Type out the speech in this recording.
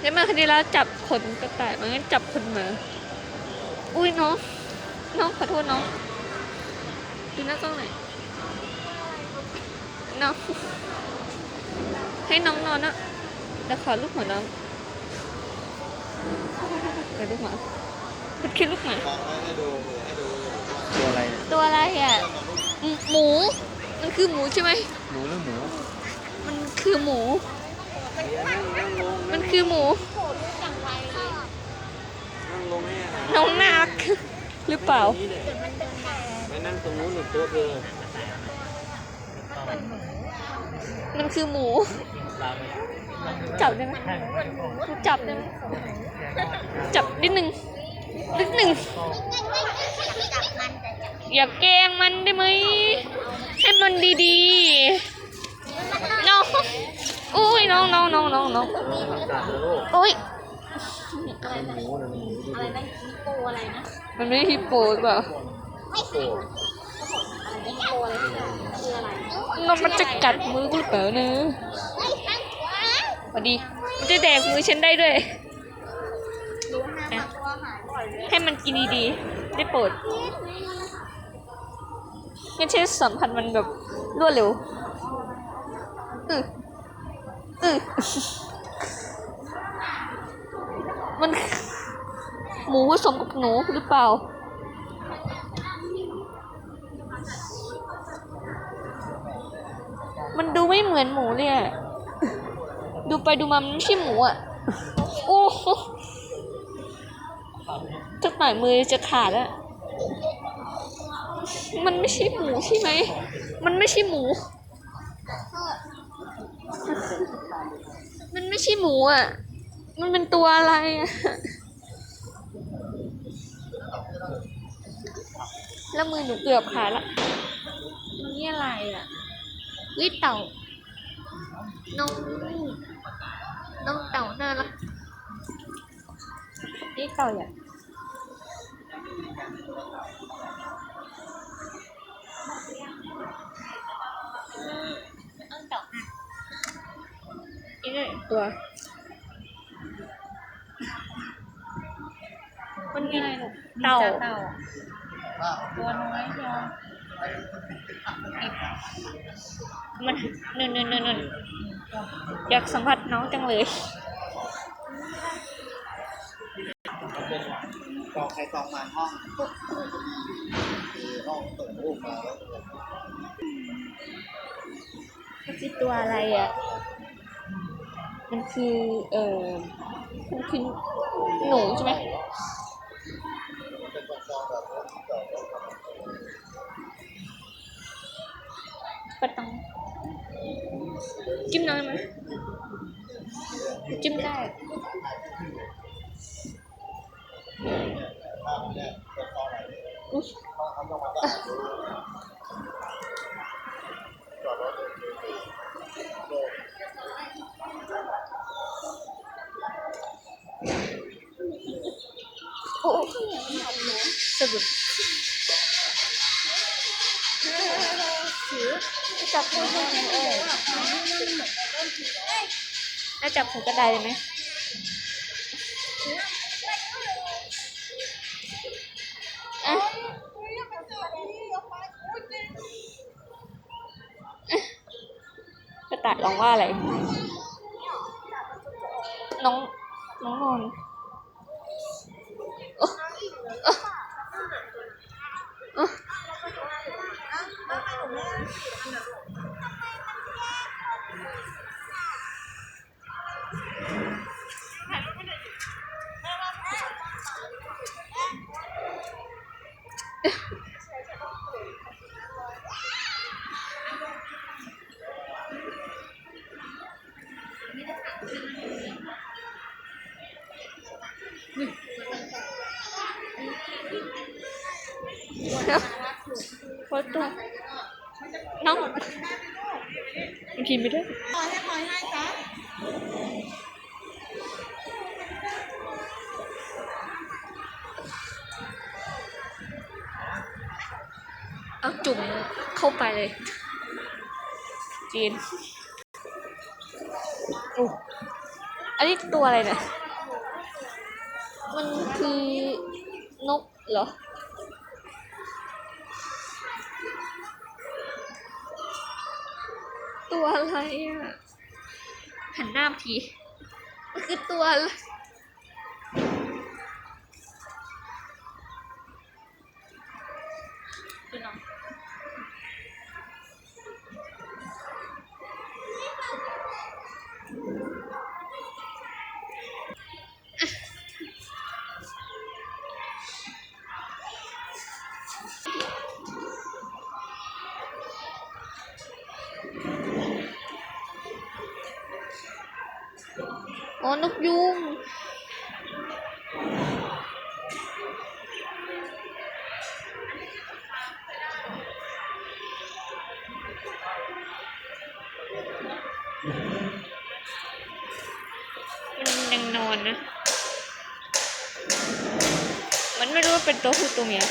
แล้วมาคดีแล้วจับขนกระต่ายมันงั้นจับขนหมาอุ้ยน้องน้องขอโทษน้องดูหน้ากล้องหน่อยน้องให้น้องนอนนะแล้วขอลูกหัวน้องเดี๋ยวลูกหมาคุณคิดลูกหมาลองให้ดูให้ดูตัวอะไรเนี่ยตัวอะไรอะหมูหมู มันคือหมูใช่ไหมหมูหรือหมู มันคือหมู มันคือหมูนั่งลงให้อาหารน้องนาคหรือเปล่า นี่เนี่ยไปนั่งตรงนู้นหนึ่งโต๊ะเธอมันคือหมู จับได้ไหมจับได้ไหมจับนิดหนึ่งนิดหนึ่งอย่าแกล้งมันได้ไหมให้มันดีๆ น้องอุ้ยน้องน้องน้องน้องน้องจัดเลยลูกอุ้ยหมูนะหมูอะไรนะฮิปโปอะไรนะมันไม่ใช่ฮิปโปหรือเปล่าไม่ใช่ฮิปโปอะไรที่คืออะไรน้องมันจะกัดมือกูหรือเปล่าเนอะสวัสดีมันจะแดกมือฉันได้ด้วยรู้นะมาตัวหายบ่อยเลยให้มันกินดีๆได้โปรดงั้นใช้สัมพันธ์มันแบบรวดเร็วอืออือ มัน หมูผสมกับหนูหรือเปล่า มันดูไม่เหมือนหมูเลยอะดูไปดูมามันไม่ใช่หมูอะ โอ้โหจักหน่อยมือจะขาดแล้ว มันไม่ใช่หมูใช่ไหม มันไม่ใช่หมู ไม่ใช่หมูอะ มันเป็นตัวอะไรอะ แล้วมือหนูเกือบขาดละนี่อะไรอะวิเต่า น้องน้องเต่าน่ารักนี่เต่าอะ นี่เลยตัว มันมีอะไรหรอเต่า เต่า ตัวน้อยเชียวมันนุ่นนุ่นนุ่นนุ่นอยากสัมผัสน้องจังเลย กองใครกองมันห้องคือห้องเปิดรูปมาแล้ว มันคือตัวอะไรอะ มันคือเอ่อมันคือหนูใช่ไหมเป็นกองกองแบบนี้เกิดปะตองจิ้มน้อยไหมจิ้มได้องอะไรเนี่ย จับมือได้ไหมเออน่าจับหัวกระไดเลยไหมอะกระต่ายร้องว่าอะไร น้อง น้องนอนโอ๊ น้องมันกินไม่ได้ปล่อยให้ปล่อยให้จ้ะเอาจุ่มเข้าไปเลย จีนโอ้อันนี้ตัวอะไรเนี่ย มันคือนกเหรอ ตัวอะไรอะหันหน้ามาทีมันคือตัวอะไร อ๋อนกยุงมันยังนอนนะ มันไม่รู้ว่าเป็นตัวผู้ตัวเมีย